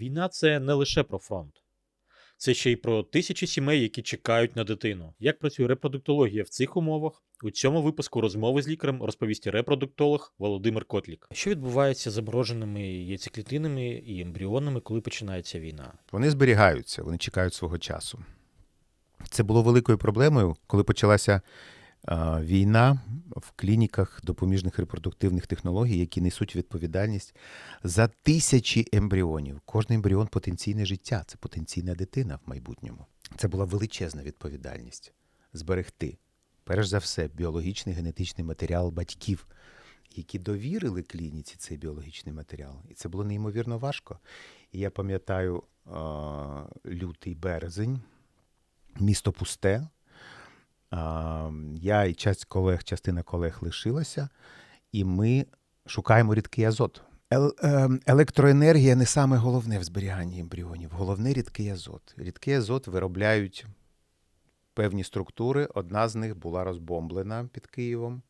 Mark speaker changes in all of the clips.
Speaker 1: Війна це не лише про фронт. Це ще й про тисячі сімей, які чекають на дитину. Як працює репродуктологія в цих умовах? У цьому випуску розмови з лікарем розповість репродуктолог Володимир Котлік. Що відбувається з замороженими яйцеклітинами і ембріонами, коли починається війна?
Speaker 2: Вони зберігаються, вони чекають свого часу. Це було великою проблемою, коли почалася а, війна в клініках допоміжних репродуктивних технологій, які несуть відповідальність за тисячі ембріонів. Кожний ембріон потенційне життя, це потенційна дитина в майбутньому. Це була величезна відповідальність зберегти, перш за все, біологічний генетичний матеріал батьків, які довірили клініці цей біологічний матеріал. І це було неймовірно важко. І я пам'ятаю лютий березень, місто пусте. Я і часть колег, частина колег лишилася, і ми шукаємо рідкий азот. Е, електроенергія не саме головне в зберіганні ембріонів. Головне рідкий азот. Рідкий азот виробляють певні структури. Одна з них була розбомблена під Києвом,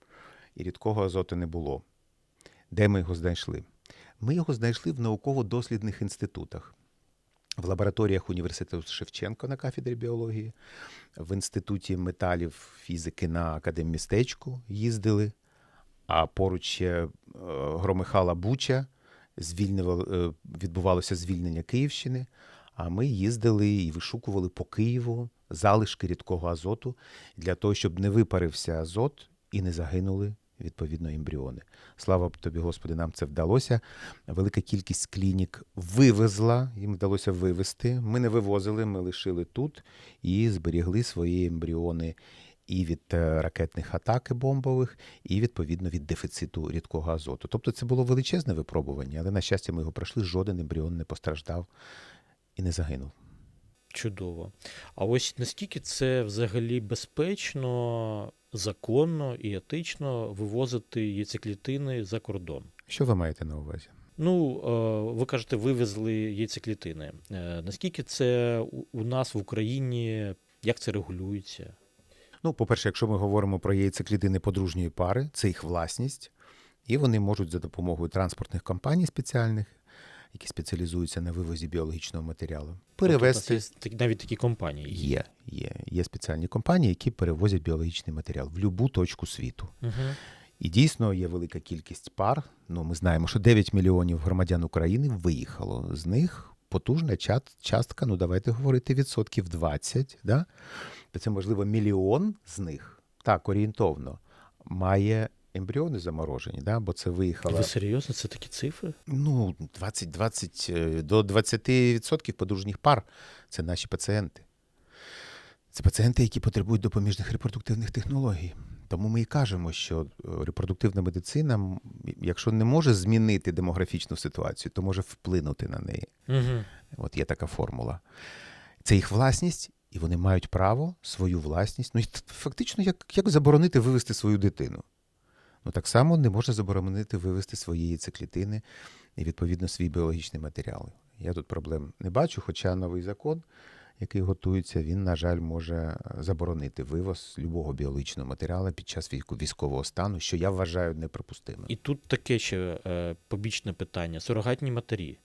Speaker 2: і рідкого азоту не було. Де ми його знайшли? Ми його знайшли в науково-дослідних інститутах. В лабораторіях університету Шевченко на кафедрі біології, в інституті металів фізики на академмістечку їздили, а поруч ще е, Громихала Буча, е, відбувалося звільнення Київщини. А ми їздили і вишукували по Києву залишки рідкого азоту для того, щоб не випарився азот і не загинули відповідно ембріони. Слава тобі, Господи, нам це вдалося. Велика кількість клінік вивезла, їм вдалося вивезти. Ми не вивозили, ми лишили тут і зберігли свої ембріони і від е, ракетних атак бомбових, і відповідно від дефіциту рідкого азоту. Тобто це було величезне випробування, але на щастя, ми його пройшли. Жоден ембріон не постраждав і не загинув.
Speaker 1: Чудово. А ось наскільки це взагалі безпечно, законно і етично вивозити яйцеклітини за кордон?
Speaker 2: Що ви маєте на увазі?
Speaker 1: Ну, е, ви кажете, вивезли яйцеклітини. Е, Наскільки це у- у нас в Україні, як це регулюється?
Speaker 2: Ну, по-перше, якщо ми говоримо про яйцеклітини подружньої пари, це їх власність, і вони можуть за допомогою транспортних компаній спеціальних, які спеціалізуються на вивозі біологічного матеріалу, перевезти.
Speaker 1: Є навіть такі компанії.
Speaker 2: Є, є, є спеціальні компанії, які перевозять біологічний матеріал в будь-яку точку світу.
Speaker 1: Угу.
Speaker 2: І дійсно є велика кількість пар. Ну, ми знаємо, що 9 мільйонів громадян України виїхало. З них потужна частка, ну давайте говорити, відсотків 20, да? це, можливо, мільйон з них, так, орієнтовно, має ембріони заморожені, да? бо це виїхало.
Speaker 1: Ви серйозно? Це такі цифри?
Speaker 2: Ну, 20, 20 е, до 20% подружніх пар це наші пацієнти. Це пацієнти, які потребують допоміжних репродуктивних технологій. Тому ми і кажемо, що е, репродуктивна медицина, якщо не може змінити демографічну ситуацію, то може вплинути на неї.
Speaker 1: Угу.
Speaker 2: От є така формула. Це їх власність, і вони мають право свою власність. Ну, і фактично, як, як заборонити вивести свою дитину. Ну, так само не можна заборонити вивести свої яйцеклітини і, відповідно, свій біологічний матеріал. Я тут проблем не бачу, хоча новий закон, який готується, він, на жаль, може е, заборонити вивоз любого біологічного матеріалу під час військового стану, що я вважаю неприпустимим.
Speaker 1: І тут таке ще е, побічне питання: сурогатні матері,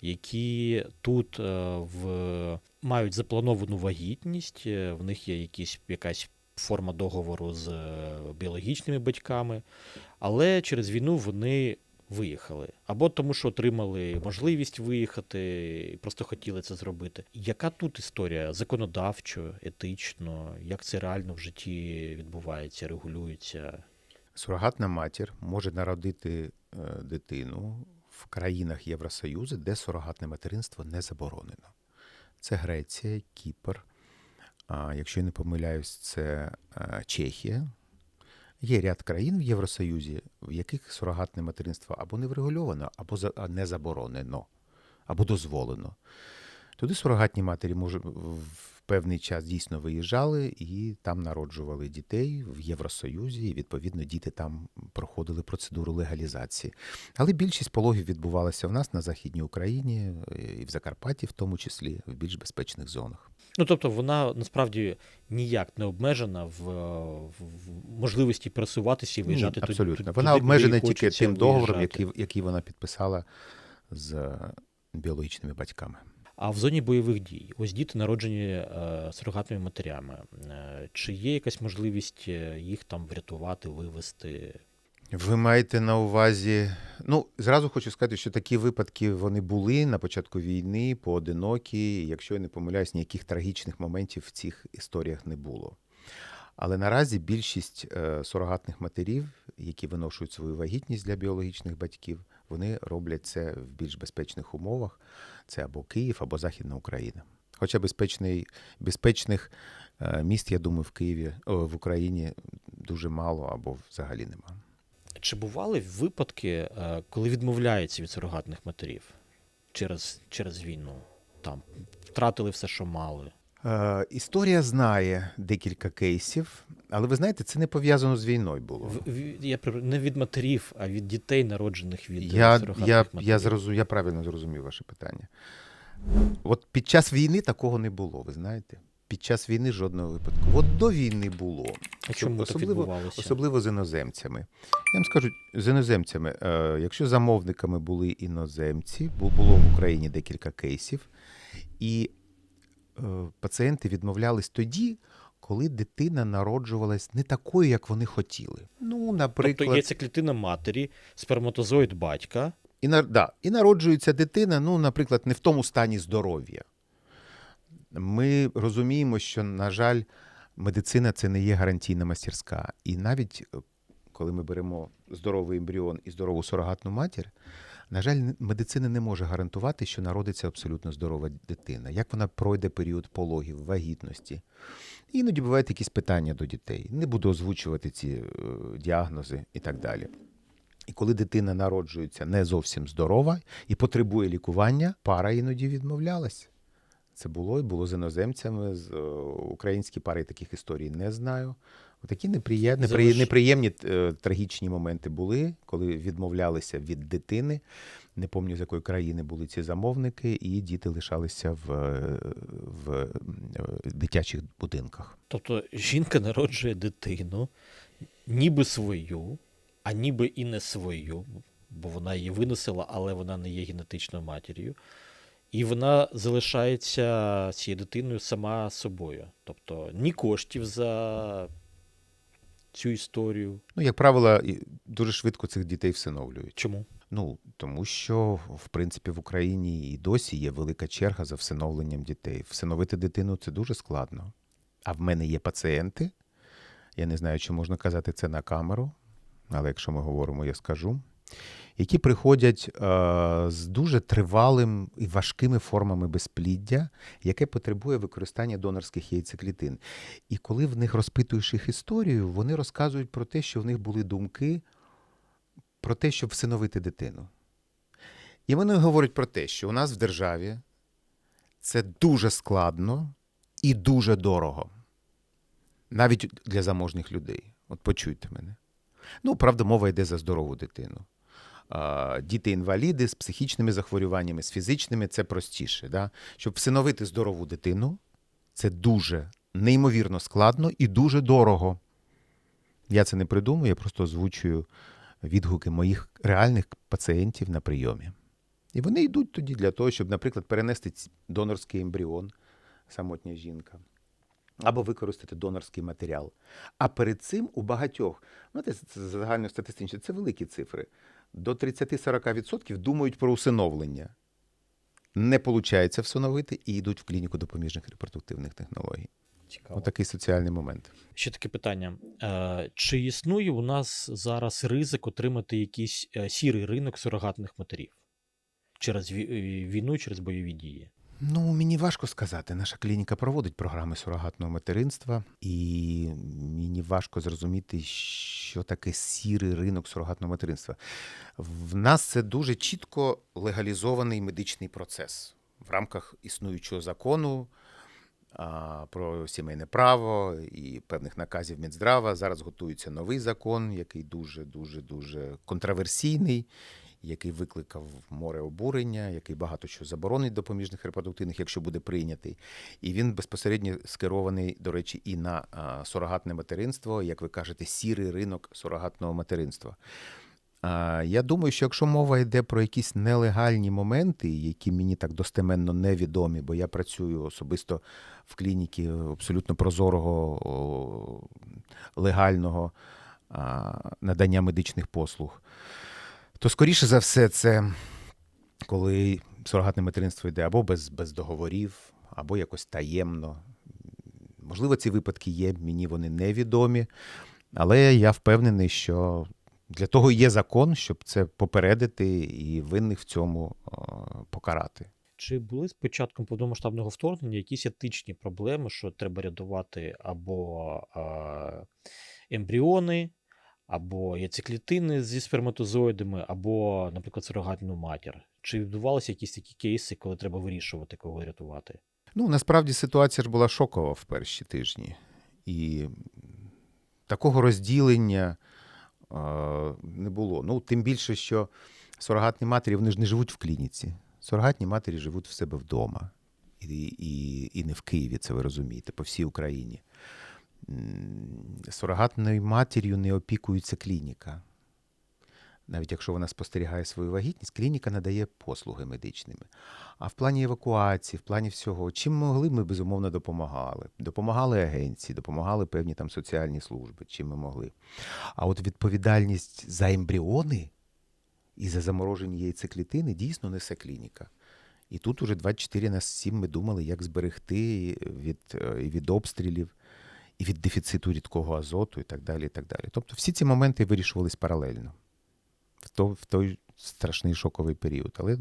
Speaker 1: які тут е, в, мають заплановану вагітність, е, в них є якісь, якась форма договору з е, біологічними батьками, але через війну вони виїхали. Або тому, що отримали можливість виїхати і просто хотіли це зробити. Яка тут історія законодавчо, етично, як це реально в житті відбувається, регулюється?
Speaker 2: Сурогатна матір може народити е, дитину в країнах Євросоюзу, де сурогатне материнство не заборонено. Це Греція, Кіпр. Якщо я не помиляюсь, це е, Чехія. Є ряд країн в Євросоюзі, в яких сурогатне материнство або не врегульовано, або не заборонено, або дозволено. Туди сурогатні матері може, в певний час дійсно виїжджали і там народжували дітей в Євросоюзі, і відповідно діти там проходили процедуру легалізації. Але більшість пологів відбувалася в нас на Західній Україні е, і в Закарпатті, в тому числі в більш безпечних зонах.
Speaker 1: Ну, тобто вона насправді ніяк не обмежена в, в, в можливості пересуватися і виїжджати
Speaker 2: Ні, абсолютно.
Speaker 1: туди,
Speaker 2: Вона обмежена тільки тим договором, який, який вона підписала з біологічними батьками.
Speaker 1: А в зоні бойових дій, ось діти народжені е, сурогатними матерями. Е, чи є якась можливість е, їх там врятувати, вивести?
Speaker 2: Ви маєте на увазі. Ну, зразу хочу сказати, що такі випадки вони були на початку війни, поодинокі. Якщо я не помиляюсь, ніяких трагічних моментів в цих історіях не було. Але наразі більшість е, сурогатних матерів, які виношують свою вагітність для біологічних батьків, вони роблять це в більш безпечних умовах. Це або Київ, або Західна Україна. Хоча безпечний, безпечних е, міст, я думаю, в Києві, в Україні дуже мало або взагалі немає.
Speaker 1: Чи бували випадки, е, коли відмовляються від сурогатних матерів через, через війну? Там втратили все, що мали.
Speaker 2: Е, історія знає декілька кейсів, але ви знаєте, це не пов'язано з війною було.
Speaker 1: В, в- я не від матерів, а від дітей, народжених від е,
Speaker 2: Я,
Speaker 1: сурогатних
Speaker 2: я,
Speaker 1: матерів.
Speaker 2: я, зрозу, я правильно зрозумів ваше питання. От під час війни такого не було, ви знаєте? Під час війни жодного випадку. От до війни було.
Speaker 1: А чому
Speaker 2: особливо,
Speaker 1: відбувалося?
Speaker 2: особливо з іноземцями. Я вам скажу, з іноземцями, е, якщо замовниками були іноземці, бу- було в Україні декілька кейсів, і е, пацієнти відмовлялись тоді, коли дитина народжувалась не такою, як вони хотіли. Ну, наприклад,
Speaker 1: Тобто яйцеклітина матері, сперматозоїд батька.
Speaker 2: і, на- да, і народжується дитина, ну, наприклад, не в тому стані здоров'я. Ми розуміємо, що, на жаль, медицина це не є гарантійна мастерська. І навіть е, коли ми беремо здоровий ембріон і здорову сурогатну матір, на жаль, медицина не може гарантувати, що народиться абсолютно здорова дитина. Як вона пройде період пологів, вагітності. Іноді бувають якісь питання до дітей. Не буду озвучувати ці е, діагнози і так далі. І коли дитина народжується не зовсім здорова і потребує лікування, пара іноді відмовлялась. Це було і було з іноземцями. З е, українські пари таких історій не знаю. Такі неприємні, неприємні е, трагічні моменти були, коли відмовлялися від дитини. Не пам'ятаю, з якої країни були ці замовники, і діти лишалися в, е, в е, дитячих будинках.
Speaker 1: Тобто жінка народжує дитину, ніби свою, а ніби і не свою, бо вона її виносила, але вона не є генетичною матір'ю. І вона залишається цією дитиною сама собою. Тобто ні коштів за цю історію.
Speaker 2: Ну, як правило, дуже швидко цих дітей всиновлюють.
Speaker 1: Чому?
Speaker 2: Ну, тому що, в принципі, в Україні і досі є велика черга за всиновленням дітей. Всиновити дитину це дуже складно. А в мене є пацієнти. Я не знаю, чи можна казати це на камеру, але якщо ми говоримо, я скажу. Які приходять е, з дуже тривалим і важкими формами безпліддя, яке потребує використання донорських яйцеклітин. І коли в них розпитуєш їх історію, вони розказують про те, що в них були думки про те, щоб всиновити дитину. І вони говорять про те, що у нас в державі це дуже складно і дуже дорого. Навіть для заможних людей. От почуйте мене. Ну, правда, мова йде за здорову дитину. Діти-інваліди з психічними захворюваннями, з фізичними це простіше. Да? Щоб всиновити здорову дитину, це дуже неймовірно складно і дуже дорого. Я це не придумую, я просто озвучую відгуки моїх реальних пацієнтів на прийомі. І вони йдуть тоді для того, щоб, наприклад, перенести донорський ембріон, самотня жінка, або використати донорський матеріал. А перед цим у багатьох, ну це загальностатистично, це великі цифри. До 30-40% думають про усиновлення. Не виходить всиновити і йдуть в клініку допоміжних репродуктивних технологій.
Speaker 1: Цікаво.
Speaker 2: Отакий соціальний момент.
Speaker 1: Ще таке питання. Е, Чи існує у нас зараз ризик отримати якийсь е, сірий ринок сурогатних матерів через війну, через бойові дії?
Speaker 2: Ну, мені важко сказати. Наша клініка проводить програми сурогатного материнства, і мені важко зрозуміти, що таке сірий ринок сурогатного материнства. В нас це дуже чітко легалізований медичний процес в рамках існуючого закону про сімейне право і певних наказів Мінздрава. Зараз готується новий закон, який дуже дуже дуже контроверсійний який викликав море обурення, який багато що заборонить допоміжних репродуктивних, якщо буде прийнятий. І він безпосередньо скерований, до речі, і на сурогатне материнство, як ви кажете, сірий ринок сурогатного материнства. Я думаю, що якщо мова йде про якісь нелегальні моменти, які мені так достеменно невідомі, бо я працюю особисто в клініці абсолютно прозорого, легального надання медичних послуг, то скоріше за все, це коли сурогатне материнство йде або без, без договорів, або якось таємно. Можливо, ці випадки є, мені вони невідомі, але я впевнений, що для того є закон, щоб це попередити і винних в цьому е, покарати.
Speaker 1: Чи були з початком повномасштабного вторгнення якісь етичні проблеми, що треба рятувати або е, ембріони, або яйцеклітини зі сперматозоїдами, або, наприклад, сурогатну матір? Чи відбувалися якісь такі кейси, коли треба вирішувати, кого рятувати?
Speaker 2: Ну, насправді ситуація ж була шокова в перші тижні. І такого розділення е, не було. Ну, тим більше, що сурогатні матері вони ж не живуть в клініці. Сурогатні матері живуть в себе вдома. І, і, і не в Києві, це ви розумієте, по всій Україні. Сурогатною матір'ю не опікується клініка. Навіть якщо вона спостерігає свою вагітність, клініка надає послуги медичними. А в плані евакуації, в плані всього, чим могли, ми безумовно допомагали. Допомагали агенції, допомагали певні там соціальні служби, чим ми могли. А от відповідальність за ембріони і за заморожені яйцеклітини дійсно несе клініка. І тут уже 24 на 7 ми думали, як зберегти від, е, від обстрілів, і від дефіциту рідкого азоту, і так далі. І так далі. Тобто всі ці моменти вирішувались паралельно в, то, в той страшний шоковий період. Але,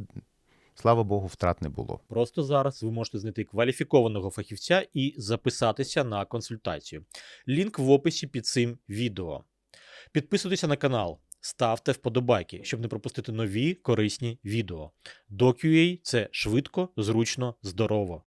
Speaker 2: слава Богу, втрат не було.
Speaker 1: Просто зараз ви можете знайти кваліфікованого фахівця і записатися на консультацію. Лінк в описі під цим відео. Підписуйтеся на канал, ставте вподобайки, щоб не пропустити нові корисні відео. DocUA – це швидко, зручно, здорово.